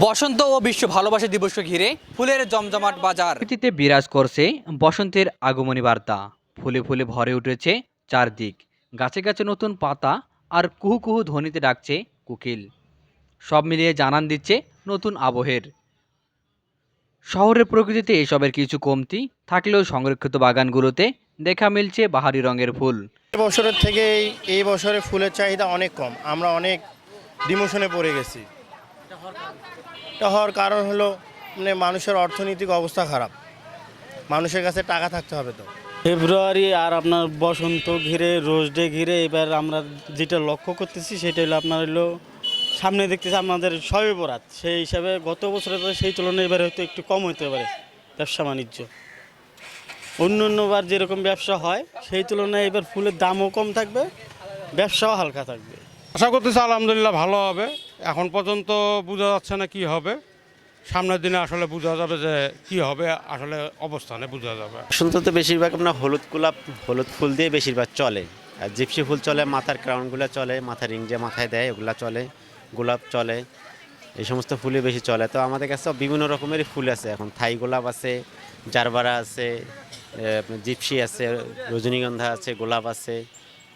বসন্ত ও বিশ্ব ভালোবাসা দিবসকে ঘিরে ফুলের জমজমাট বাজার। প্রকৃতিতে বিরাজ করছে বসন্তের আগমনী বার্তা। ফুলে ফুলে ভরে উঠেছে চারদিক। গাছে গাছে নতুন পাতা আর কুহু কুহু ধ্বনিতে ডাকছে কুকিল। সব মিলিয়ে জানান দিচ্ছে নতুন আবহের। শহরের প্রকৃতিতে এসবের কিছু কমতি থাকলেও সংরক্ষিত বাগানগুলোতে দেখা মিলছে বাহারি রঙের ফুল। বছরের থেকে এই- এই বছরে ফুলের চাহিদা অনেক কম। আমরা অনেক ডিমোশনে পড়ে গেছি। এটা হওয়ার কারণ হলো মানে মানুষের অর্থনৈতিক অবস্থা খারাপ। মানুষের কাছে টাকা থাকতে হবে তো। ফেব্রুয়ারি আর আপনার বসন্ত ঘিরে রোজ ডে ঘিরে এবার আমরা যেটা লক্ষ্য করতেছি সেটা হলো আপনার হলো সামনে দেখতেছি আপনাদের সবে বরাত। সেই হিসাবে গত বছরে তো সেই তুলনায় এবার হয়তো একটু কম হতে পারে ব্যবসা বাণিজ্য। অন্য অন্যবার যেরকম ব্যবসা হয় সেই তুলনায় এবার ফুলের দামও কম থাকবে ব্যবসাও হালকা থাকবে। আশা করতেছি আলহামদুলিল্লাহ ভালো হবে। এখন পর্যন্ত বোঝা যাচ্ছে না কি হবে। সামনের দিনে আসলে বোঝা যাবে যে কি হবে, আসলে অবস্থানে বোঝা যাবে। বসন্ততে বেশিরভাগ আপনার হলুদ গোলাপ, হলুদ ফুল দিয়ে বেশিরভাগ চলে। আর জিপসি ফুল চলে, মাথার ক্রাউনগুলো চলে, মাথার রিং যে মাথায় দেয়, ওগুলো চলে, গোলাপ চলে, এই সমস্ত ফুলই বেশি চলে। তো আমাদের কাছে বিভিন্ন রকমেরই ফুল আছে। এখন থাই গোলাপ আছে, জারবারা আছে জিপসি আছে, রজনীগন্ধা আছে, গোলাপ আছে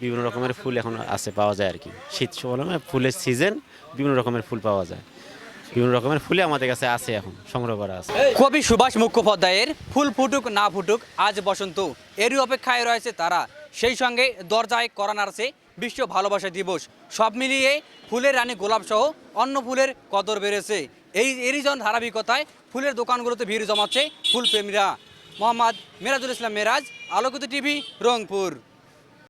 বিভিন্ন রকমের ফুল এখন আছে, পাওয়া যায় আর কি। শীত সময় ফুলের সিজন বিভিন্ন রকমের ফুল পাওয়া যায়। বিভিন্ন রকমের ফুলই আমাদের কাছে আছে এখন, সংগ্রহ করা আছে। কবি সুভাষ মুখোপাধ্যায়ের, ফুল ফুটুক না ফুটুক, আজ বসন্ত। এরই অপেক্ষায় রয়েছে তারা। সেই সঙ্গে দরজায় করা নাড়ছে বিশ্ব ভালোবাসা দিবস। সব মিলিয়ে ফুলের রানী গোলাপ সহ অন্য ফুলের কদর বেড়েছে। এই, এরই জন ধারাবাহিকতায় ফুলের দোকানগুলোতে ভিড় জমাচ্ছে ফুল প্রেমীরা মোহাম্মদ মেরাজুল ইসলাম মেরাজ, আলোকিত টিভি, রংপুর।